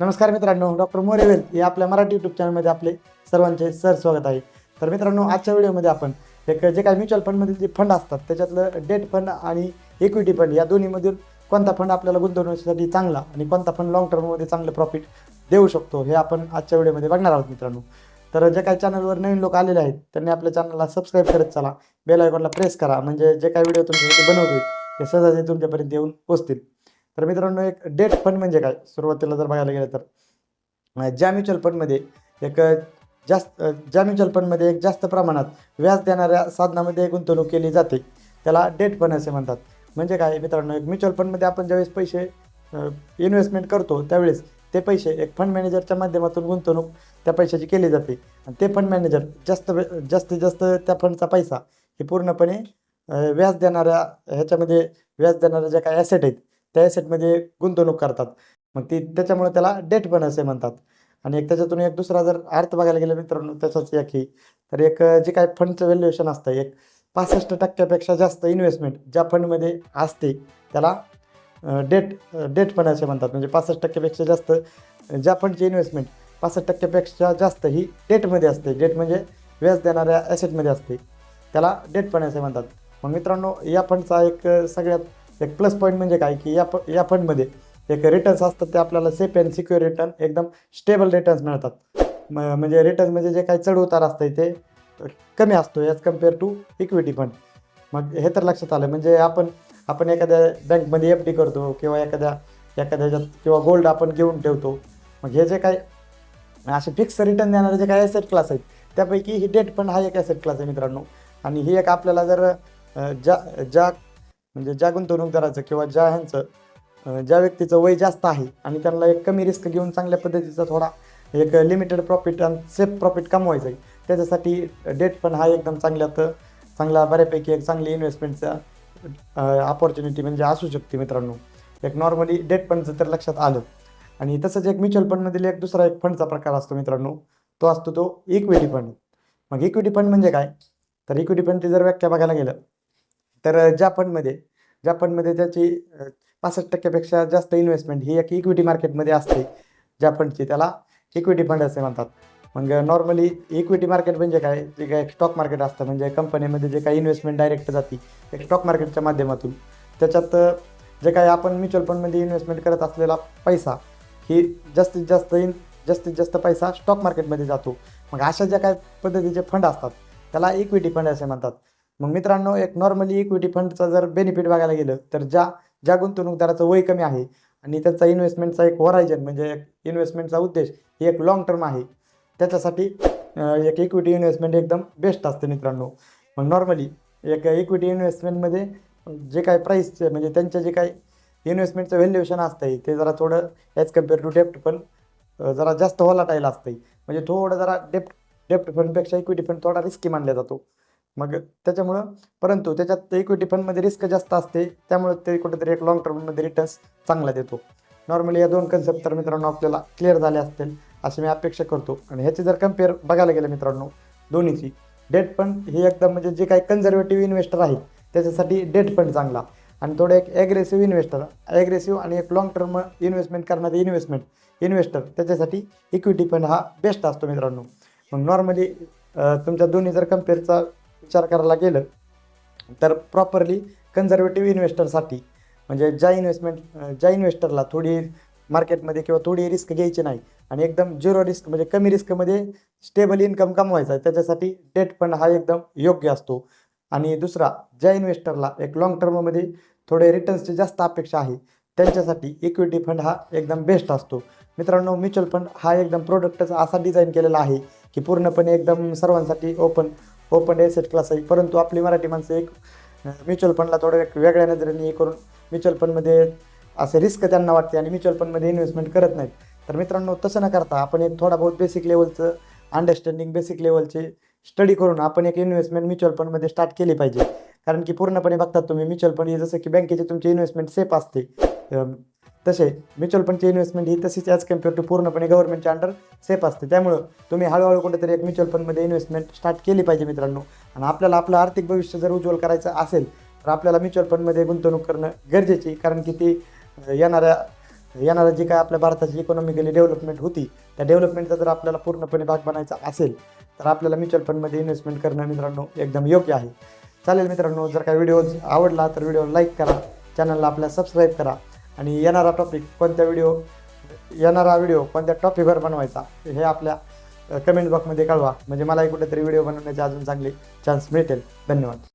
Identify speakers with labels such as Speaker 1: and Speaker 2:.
Speaker 1: नमस्कार मित्रांनो डॉक्टर मोरेवेल हे आपल्या मराठी यूट्यूब चॅनलमध्ये आपले सर्वांचे सर स्वागत आहे. तर मित्रांनो आजच्या व्हिडिओमध्ये आपण एक जे काही म्युच्युअल फंडमधील जे फंड असतात त्याच्यातलं डेट फंड आणि इक्विटी फंड या दोन्हीमधून कोणता फंड आपल्याला गुंतवणुकीसाठी चांगला आणि कोणता फंड लॉंग टर्ममध्ये चांगलं प्रॉफिट देऊ शकतो हे आपण आजच्या व्हिडिओमध्ये बघणार आहोत मित्रांनो. तर जे काही चॅनलवर नवीन लोक आलेले आहेत त्यांनी आपल्या चॅनलला सबस्क्राईब करत चला बेल आयकॉनला प्रेस करा म्हणजे जे काही व्हिडिओ तुमच्यासाठी बनवतोय ते सहजासहजी तुमच्यापर्यंत येऊन पोहोचतील तर मित्रांनो एक डेट फंड म्हणजे काय? सुरुवातीला जर बघायला गेलं तर ज्या म्युच्युअल फंडमध्ये एक जास्त ज्या म्युच्युअल फंडमध्ये एक जास्त प्रमाणात व्याज देणाऱ्या साधनामध्ये गुंतवणूक केली जाते त्याला डेट फंड असे म्हणतात. म्हणजे काय मित्रांनो एक म्युच्युअल फंडमध्ये आपण ज्यावेळेस पैसे इन्व्हेस्टमेंट करतो त्यावेळेस ते पैसे एक फंड मॅनेजरच्या माध्यमातून गुंतवणूक त्या पैशाची केली जाते. आणि ते फंड मॅनेजर जास्त वे- जास्तीत जास्त त्या फंडचा पैसा हे पूर्णपणे व्याज देणाऱ्या ह्याच्यामध्ये व्याज देणाऱ्या ज्या काही ॲसेट आहेत त्या ॲसेटमध्ये गुंतवणूक करतात. मग ती त्याच्यामुळे त्याला डेट पण असे म्हणतात. आणि एक त्याच्यातून एक दुसरा जर अर्थ बघायला गेला मित्रांनो त्याचाच एक ही. तर एक जे काय फंडचं व्हॅल्युएशन असतं एक पासष्ट टक्क्यापेक्षा जास्त इन्व्हेस्टमेंट ज्या फंडमध्ये असते त्याला डेट डेट पण असे म्हणतात. म्हणजे पासष्ट टक्क्यापेक्षा जास्त ज्या फंडची इन्व्हेस्टमेंट पासष्ट टक्क्यापेक्षा जास्त ही डेटमध्ये असते. डेट म्हणजे व्याज देणाऱ्या ॲसेटमध्ये असते. त्याला डेट पण असे म्हणतात. मग मित्रांनो या फंडचा एक सगळ्यात एक प्लस पॉईंट म्हणजे काय की या या फंडमध्ये एक रिटर्न्स असतात ते आपल्याला सेफ अँड सिक्युअर रिटर्न एकदम स्टेबल रिटर्न्स मिळतात. म म्हणजे रिटर्न्स म्हणजे जे काही चढ उतार असतं ते कमी असतो as compare to equity fund मग हे तर लक्षात आलं. म्हणजे आपण आपण एखाद्या बँकमध्ये एफ डी करतो किंवा एखाद्या एखाद्या ह्याच्यात किंवा गोल्ड आपण घेऊन ठेवतो. मग हे जे काय असे फिक्स रिटर्न देणारे जे काही ॲसेट क्लास आहेत त्यापैकी ही डेट फंड हा एक ॲसेट क्लास आहे मित्रांनो. आणि ही एक आपल्याला जर ज्या ज्या म्हणजे ज्या गुंतवणूकदाराचं किंवा ज्या ह्यांचं ज्या व्यक्तीचं वय जास्त आहे आणि त्यांना एक कमी रिस्क घेऊन चांगल्या पद्धतीचा थोडा एक लिमिटेड प्रॉफिट आणि सेफ प्रॉफिट कमवायचं आहे त्याच्यासाठी डेट फंड हा एकदम चांगल्यात चांगला बऱ्यापैकी एक चांगली इन्व्हेस्टमेंटचा ऑपॉर्च्युनिटी म्हणजे असू शकते मित्रांनो. एक नॉर्मली डेट फंडचं तर लक्षात आलं. आणि तसंच एक म्युच्युअल फंडमधील एक दुसरा एक फंडचा प्रकार असतो मित्रांनो. तो असतो तो इक्विटी फंड मग इक्विटी फंड म्हणजे काय? तर इक्विटी फंडची जर व्याख्या बघायला गेलं तर ज्या फंडमध्ये ज्या त्याची पासष्ट टक्क्यापेक्षा जास्त इन्व्हेस्टमेंट ही एक इक्विटी मार्केटमध्ये असते. ज्या फंडची त्याला इक्विटी फंड असे म्हणतात. मग नॉर्मली इक्विटी मार्केट म्हणजे काय? जे काय स्टॉक मार्केट असतं म्हणजे कंपनीमध्ये जे काही इन्व्हेस्टमेंट डायरेक्ट जाते एक स्टॉक मार्केटच्या माध्यमातून. त्याच्यात जे काही आपण म्युच्युअल फंडमध्ये इन्व्हेस्टमेंट करत असलेला पैसा ही जास्तीत जास्त इन जास्तीत जास्त पैसा स्टॉक मार्केटमध्ये जातो. मग अशा ज्या काय पद्धतीचे फंड असतात त्याला इक्विटी फंड असे म्हणतात. मग मित्रांनो एक नॉर्मली इक्विटी फंडचा जर बेनिफिट बघायला गेलं तर ज्या ज्या गुंतवणूकदाराचं वय कमी आहे आणि त्याचा इन्व्हेस्टमेंटचा एक होरायजन म्हणजे एक इन्व्हेस्टमेंटचा उद्देश ही एक लॉंग टर्म आहे. त्याच्यासाठी एक इक्विटी इन्व्हेस्टमेंट एकदम बेस्ट असते मित्रांनो. मग नॉर्मली एक इक्विटी इन्व्हेस्टमेंटमध्ये जे काही प्राईस म्हणजे त्यांचे जे काही इन्व्हेस्टमेंटचं व्हॅल्युएशन असतं ते जरा थोडं ॲज कंपेअर टू डेप्ट पण जरा जास्त होलाटाईल असतं म्हणजे थोडं जरा डेप्ट डेप्ट फंडपेक्षा इक्विटी फंड थोडा रिस्की मानला जातो. मग त्याच्यामुळं परंतु त्याच्यात इक्विटी फंडमध्ये रिस्क जास्त असते त्यामुळे ते कुठेतरी एक लॉंग टर्ममध्ये रिटर्न्स चांगला देतो. नॉर्मली या दोन कन्सेप्ट तर मित्रांनो आपल्याला क्लिअर झाले असतील अशी मी अपेक्षा करतो. आणि ह्याची जर कंपेअर बघायला गेलं मित्रांनो दोन्हीची डेट फंड हे एकदम म्हणजे जे काही कन्झर्वेटिव्ह इन्व्हेस्टर आहेत त्याच्यासाठी डेट फंड चांगला. आणि थोडं एक ॲग्रेसिव्ह इन्व्हेस्टर ॲग्रेसिव्ह आणि एक लॉंग टर्म इन्व्हेस्टमेंट करणारे इन्व्हेस्टमेंट इन्व्हेस्टर त्याच्यासाठी इक्विटी फंड हा बेस्ट असतो मित्रांनो. मग नॉर्मली तुमच्या दोन्ही जर कम्पेअरचा विचार करायला गेलं तर प्रॉपरली कन्झर्वेटिव्ह इन्व्हेस्टरसाठी म्हणजे ज्या इन्व्हेस्टमेंट ज्या इन्व्हेस्टरला थोडी मार्केटमध्ये किंवा थोडी रिस्क घ्यायची नाही आणि एकदम झिरो रिस्क म्हणजे कमी रिस्कमध्ये स्टेबल इन्कम कमवायचा आहे त्याच्यासाठी डेट फंड हा एकदम योग्य असतो. आणि दुसरा ज्या इन्व्हेस्टरला एक लॉंग टर्ममध्ये थोडे रिटर्न्सची जास्त अपेक्षा आहे त्यांच्यासाठी इक्विटी फंड हा एकदम बेस्ट असतो. मित्रांनो म्युच्युअल फंड हा एकदम प्रोडक्टचा असा डिझाईन केलेला आहे की पूर्णपणे एकदम सर्वांसाठी ओपन ओपन एसेट क्लास आहे. परंतु आपली मराठी माणसं एक म्युच्युअल फंडला थोडं एक वेगळ्या नजरेने हे करून म्युच्युअल फंडमध्ये असे रिस्क त्यांना वाटते आणि म्युच्युअल फंडमध्ये इन्व्हेस्टमेंट करत नाहीत. तर मित्रांनो तसं न करता आपण एक थोडा बहुत बेसिक लेवलचं अंडरस्टँडिंग बेसिक लेवलचे स्टडी करून आपण एक इन्व्हेस्टमेंट म्युच्युअल फंडमध्ये स्टार्ट केली पाहिजे. कारण की पूर्णपणे बघतात तुम्ही म्युच्युअल फंड हे जसं की बँकेची तुमची इन्व्हेस्टमेंट सेफ असते. तसे म्युच्युअल फंडची इन्व्हेस्टमेंट ही तशीच ॲज कंपेअर टू पूर्णपणे गव्हर्नमेंटच्या अंडर सेफ असते. त्यामुळं तुम्ही हळूहळू कुठेतरी एक म्युच्युअल फंडमध्ये इन्व्हेस्टमेंट स्टार्ट केली पाहिजे मित्रांनो. आणि आपल्याला आपलं आर्थिक भविष्य जर उज्ज्वल करायचं असेल तर आपल्याला म्युच्युअल फंडमध्ये गुंतवणूक करणं गरजेची. कारण की ती येणाऱ्या येणाऱ्या जी काय आपल्या भारताची इकॉनॉमिकली डेव्हलपमेंट होती त्या डेव्हलपमेंटचा जर आपल्याला पूर्णपणे भाग बनायचा असेल तर आपल्याला म्युच्युअल फंडमध्ये इन्व्हेस्टमेंट करणं मित्रांनो एकदम योग्य आहे. चालेल मित्रांनो जर काय व्हिडिओ आवडला तर व्हिडिओ लाईक करा चॅनलला आपल्या सबस्क्राईब करा. आणि येणारा टॉपिक कोणत्या व्हिडिओ येणारा व्हिडिओ कोणत्या टॉपिकवर बनवायचा हे आपल्या कमेंट बॉक्समध्ये कळवा. म्हणजे मलाही कुठेतरी व्हिडिओ बनवण्याचे अजून चांगले चान्स मिळतील. धन्यवाद.